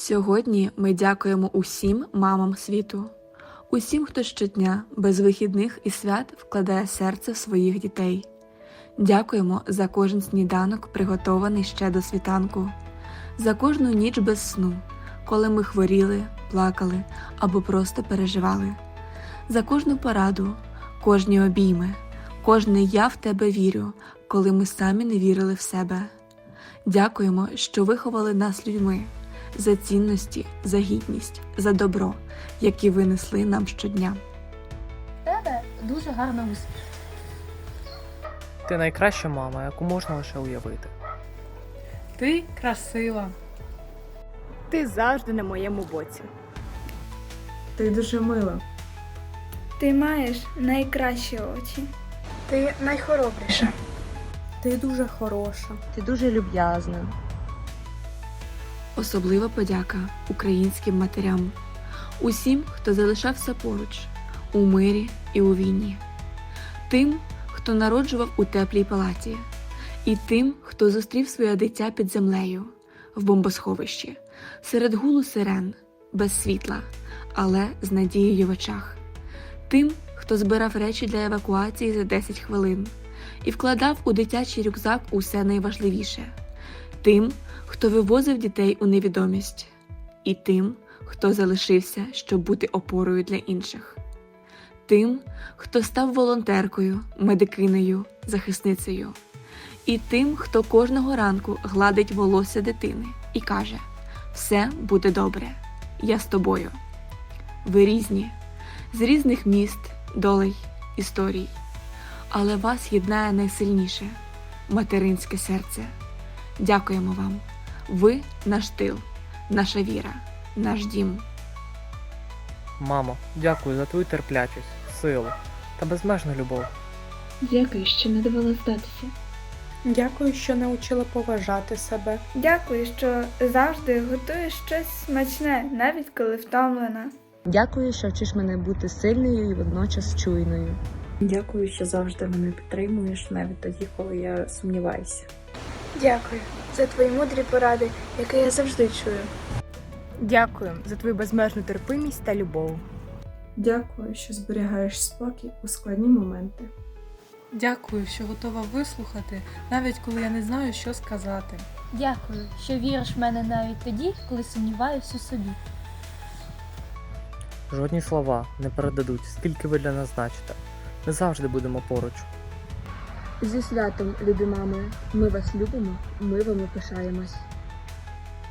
Сьогодні ми дякуємо усім мамам світу, усім, хто щодня, без вихідних і свят вкладає серце в своїх дітей. Дякуємо за кожен сніданок, приготований ще до світанку, за кожну ніч без сну, коли ми хворіли, плакали або просто переживали, за кожну пораду, кожні обійми, кожне я в тебе вірю, коли ми самі не вірили в себе. Дякуємо, що виховали нас людьми за цінності, за гідність, за добро, які ви несли нам щодня. Тебе дуже гарна усмішка. Ти найкраща мама, яку можна лише уявити. Ти красива. Ти завжди на моєму боці. Ти дуже мила. Ти маєш найкращі очі. Ти найхоробріша. Ти дуже хороша. Ти дуже люб'язна. Особлива подяка українським матерям, усім, хто залишався поруч у мирі і у війні, тим, хто народжував у теплій палаті, і тим, хто зустрів своє дитя під землею в бомбосховищі, серед гулу сирен, без світла, але з надією в очах, тим, хто збирав речі для евакуації за 10 хвилин і вкладав у дитячий рюкзак усе найважливіше, тим, хто вивозив дітей у невідомість, і тим, хто залишився, щоб бути опорою для інших, тим, хто став волонтеркою, медикинею, захисницею, і тим, хто кожного ранку гладить волосся дитини і каже: Все буде добре, я з тобою. Ви різні, з різних міст, долей, історій, але вас єднає найсильніше материнське серце. Дякуємо вам. Ви наш тил, наша віра, наш дім. Мамо, дякую за твою терплячість, силу та безмежну любов. Дякую, що не давала здатися. Дякую, що навчила поважати себе. Дякую, що завжди готуєш щось смачне, навіть коли втомлена. Дякую, що вчиш мене бути сильною і водночас чуйною. Дякую, що завжди мене підтримуєш, навіть тоді, коли я сумніваюся. Дякую за твої мудрі поради, які я завжди чую. Дякую за твою безмежну терпимість та любов. Дякую, що зберігаєш спокій у складні моменти. Дякую, що готова вислухати, навіть коли я не знаю, що сказати. Дякую, що віриш в мене навіть тоді, коли сумніваюсь у собі. Жодні слова не передадуть, скільки ви для нас значите. Ми завжди будемо поруч. Зі святом, любі мами, ми вас любимо, ми вами пишаємось.